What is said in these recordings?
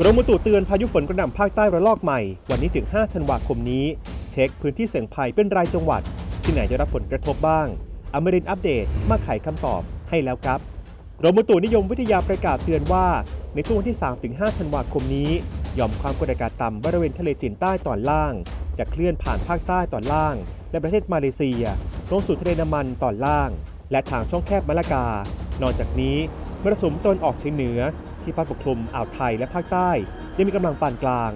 กรมอุตุเตือนพายุฝนกระหน่ำภาคใต้ระลอกใหม่ วันนี้ถึง 5 ธันวาคมนี้ เช็คพื้นที่เสี่ยงภัยเป็นรายจังหวัด ที่ไหนจะรับผลกระทบบ้าง อมรินอัปเดตมาไขคำตอบให้แล้วครับ กรมอุตุนิยมวิทยาประกาศเตือนว่า ในช่วงวันที่ 3-5 ธันวาคมนี้หย่อมความกดอากาศต่ำบริเวณทะเลจีนใต้ตอนล่าง จะเคลื่อนผ่านภาคใต้ตอนล่าง และประเทศมาเลเซียลงสู่ทะเลน้ำมันตอนล่าง และทางช่องแคบมะละกานอกจากนี้มรสุมตนออกเฉียงเหนือ ที่พัดปกคลุมอ่าวไทยและภาคใต้ยังมีกำลังปานกลาง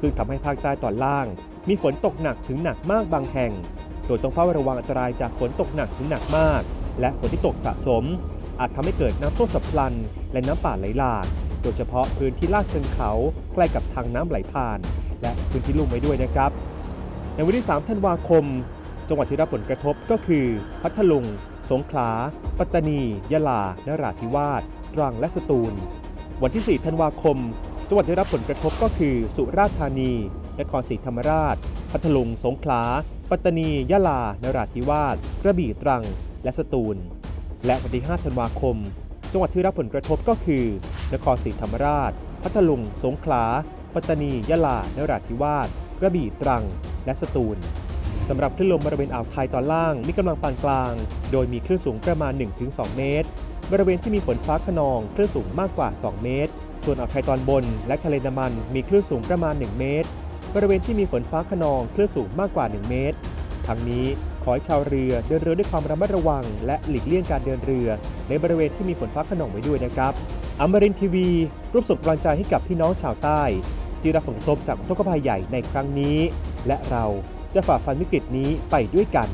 ซึ่งทำให้ภาคใต้ตอนล่าง มีฝนตกหนักถึงหนักมากบางแห่ง โดยต้องเฝ้าระวังอันตรายจากฝนตกหนักถึงหนักมาก และฝนที่ตกสะสม อาจทำให้เกิดน้ำท่วมฉับพลัน และน้ำป่าไหลหลากโดยเฉพาะพื้นที่ลาดเชิงเขาใกล้กับทางน้ำไหลผ่าน และพื้นที่ลุ่มไว้ด้วยนะครับ ในวันที่ 3 ธันวาคม จังหวัดที่รับผลกระทบก็คือ พัทลุง สงขลา ปัตตานี ยะลา นราธิวาส ตรัง และสตูล วันที่ 4 ธันวาคม จังหวัดที่รับผลกระทบก็คือ สุราษฎร์ธานี นครศรีธรรมราช พัทลุง สงขลา ปัตตานี ยะลา นราธิวาส กระบี่ ตรัง และสตูล และวันที่ 5 ธันวาคม จังหวัดที่รับผลกระทบก็คือ นครศรีธรรมราช พัทลุง สงขลา ปัตตานี ยะลา นราธิวาส กระบี่ ตรัง และสตูลสำหรับคลื่นลมบริเวณอ่าวไทยตอนล่างมีกำลังปานกลาง โดยมีคลื่นสูงประมาณ 1-2 เมตร บริเวณที่มีฝนฟ้าขนองคลื่นสูงมากกว่า 2 เมตร ส่วนอ่าวไทยตอนบน และทะเลน้ำมันมีคลื่นสูงประมาณ 1 เมตร บริเวณที่มีฝนฟ้าขนองคลื่นสูงมากกว่า 1 เมตร ทั้งนี้ขอให้ชาวเรือเดินเรือด้วยความระมัดระวัง และหลีกเลี่ยงการเดินเรือ ในบริเวณที่มีฝนฟ้าขนองไว้ด้วยนะครับอมรินทีวีร่วมส่งกำลังใจให้กับพี่น้องชาวใต้ ที่รับผลกระทบจากอุทกภัยใหญ่ในครั้งนี้ และเราจะฝ่าฟันวิกฤตนี้ไปด้วยกัน